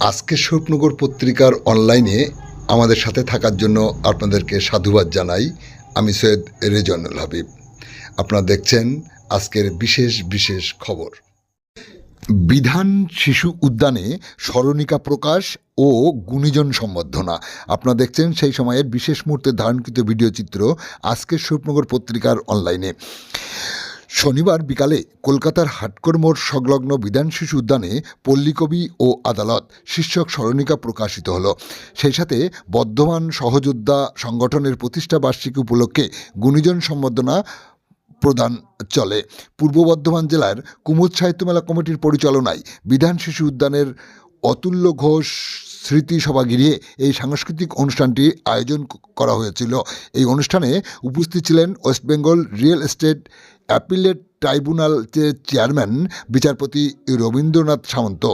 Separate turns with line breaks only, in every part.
আজকে স্বপ্নগর পত্রিকার অনলাইনে আমাদের সাথে থাকার জন্য আপনাদেরকে সাধুবাদ জানাই। আমি সৈয়দ রেজনুল হাবিব। আপনারা দেখছেন আজকের বিশেষ বিশেষ খবর। বিধান শিশু উদ্যানে স্মরণিকা প্রকাশ ও গুণীজন সম্বর্ধনা। আপনারা দেখছেন সেই সময়ের বিশেষ মুহূর্তে ধারণকৃত ভিডিও চিত্র আজকের স্বপ্নগর পত্রিকার অনলাইনে শনিবার বিকালে কলকাতার হাটকর মোড় সংলগ্ন বিধান শিশু উদ্যানে পল্লীকবি ও আদালত শীর্ষক স্মরণিকা প্রকাশিত হল। সেই সাথে বর্ধমান সহযোদ্ধা সংগঠনের প্রতিষ্ঠা বার্ষিকী উপলক্ষে গুণীজন সম্বর্ধনা প্রদান চলে। পূর্ব বর্ধমান জেলার কুমুদ সাহিত্য মেলা কমিটির পরিচালনায় বিধান শিশু উদ্যানের অতুল্য ঘোষ স্মৃতি সভা ঘিরিয়ে এই সাংস্কৃতিক অনুষ্ঠানটি আয়োজন করা হয়েছিল। এই অনুষ্ঠানে উপস্থিত ছিলেন West Bengal real estate appellate tribunal chairman, বিচারপতি রবীন্দ্রনাথ সামন্ত,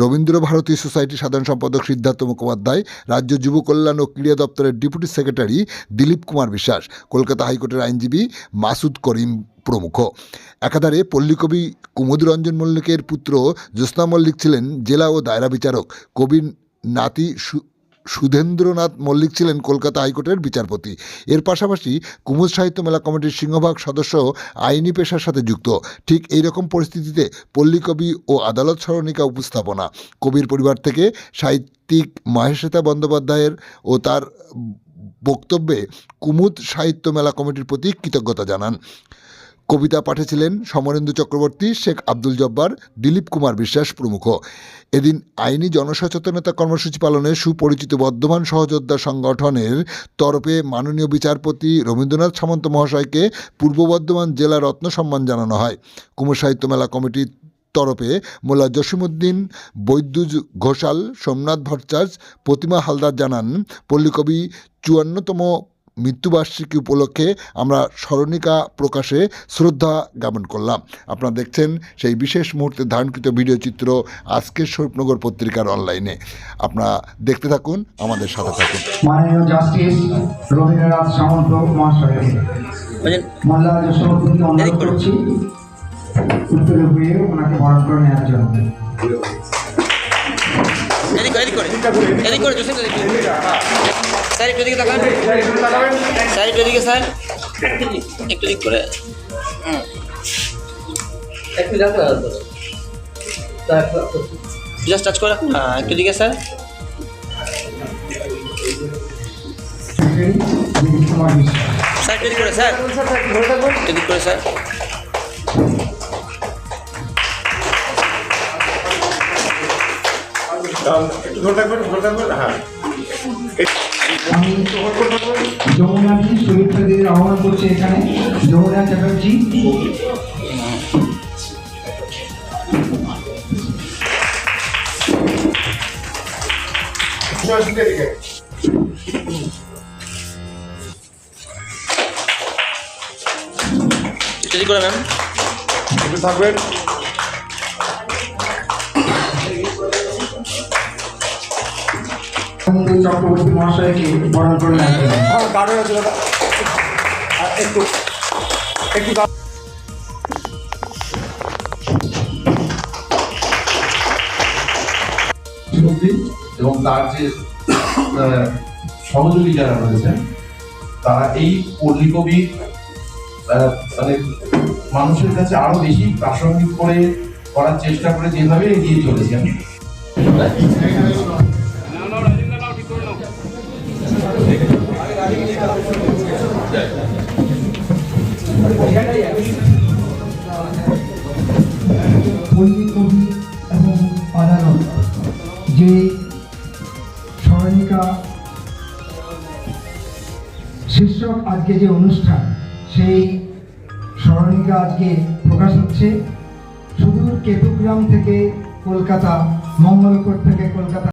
রবীন্দ্র ভারতী সোসাইটি সাধারণ সম্পাদক সিদ্ধার্থ মুখোপাধ্যায়, রাজ্য যুব কল্যাণ ও ক্রীড়া দপ্তরের ডেপুটি সেক্রেটারি দিলীপ কুমার বিশ্বাস, কলকাতা হাইকোর্টের আইনজীবী মাসুদ করিম প্রমুখ। একাধারে পল্লীকবি কুমুদরঞ্জন মল্লিকের পুত্র জ্যোৎস্না মল্লিক ছিলেন জেলা ও দায়রা বিচারক কবির নাতি সুধেন্দ্রনাথ মল্লিক ছিলেন কলকাতা হাইকোর্টের বিচারপতি। এর পাশাপাশি কুমুদ সাহিত্য মেলা কমিটির সিংহভাগ সদস্য আইনি পেশার সাথে যুক্ত। ঠিক এই রকম পরিস্থিতিতে পল্লীকবি ও আদালত স্মরণিকা উপস্থাপনা। কবির পরিবার থেকে সাহিত্যিক মহেশ্বেতা বন্দ্যোপাধ্যায়ের ও তার বক্তব্যে কুমুদ সাহিত্য মেলা কমিটির প্রতি কৃতজ্ঞতা জানান। কবিতা পাঠে ছিলেন সমরেন্দু চক্রবর্তী, শেখ আব্দুল জব্বার, দিলীপ কুমার বিশ্বাস প্রমুখ। এদিন আইনি জনসচেতনতা কর্মসূচি পালনে সুপরিচিত বর্ধমান সহযোদ্ধা সংগঠনের তরফে মাননীয় বিচারপতি রবীন্দ্রনাথ সামন্ত মহাশয়কে পূর্ব বর্ধমান জেলা রত্ন সম্মান জানানো হয়। কুমার সাহিত্য মেলা কমিটির তরফে মোল্লা জসিমুদ্দিন বৈদ্যুজ ঘোষাল, সোমনাথ ভট্টাচার্য, প্রতিমা হালদার জানান, পল্লীকবি চুয়ান্নতম মৃত্যুবার্ষিকী উপলক্ষে আমরা স্মরণিকা প্রকাশে শ্রদ্ধা জ্ঞাপন করলাম। আপনারা দেখছেন সেই বিশেষ মুহূর্তে ধারণকৃত ভিডিও চিত্র আজকের স্বরূপনগর পত্রিকার অনলাইনে। আপনারা দেখতে থাকুন আমাদের সাথে থাকুন।
মাননীয় জাস্টিস রবীন্দ্রনাথ সামন্ত মহাশয়কে মোল্লা যশোরুদ্দিনকে অনুরোধ করছি। উত্তরে হয়ে ওনাকে বরণ করে নেওয়ার জন্য।
এদিক করে, এদিক করে। এদিক করে জোসেন এদিক করে। স্যার, একটু এদিকে তাকান। স্যার, একটু এদিকে স্যার। একটু দিক করে। জাস্ট টাচ করে রাখুন? হ্যাঁ একটু দিকে স্যার। স্যার, একটু এদিক করে, স্যার। এদিক করে, স্যার।
একটু ধরে থাকবেন হ্যাঁ।
আমি যমুনাজি শহীদ দিদির আহ্বান করছি এখানে। যমুনা চ্যাটার্জি।
করে ম্যাম
থাকবেন।
চক্রবর্তী মহাশয়কে বরণ করে
হ্যাঁ একটু একটু
এবং তার যে সহযোগী যারা রয়েছেন তারা এই পল্লী আহ, মানে মানুষের কাছে আরও বেশি প্রাসঙ্গিক করে করার চেষ্টা করে যেভাবে এগিয়ে চলেছেন।
পল্লী শীর্ষক আজকে যে অনুষ্ঠান, সেই স্মরণিকা আজকে প্রকাশ হচ্ছে। সুদূর কেতুগ্রাম থেকে কলকাতা, মঙ্গলকোট থেকে কলকাতা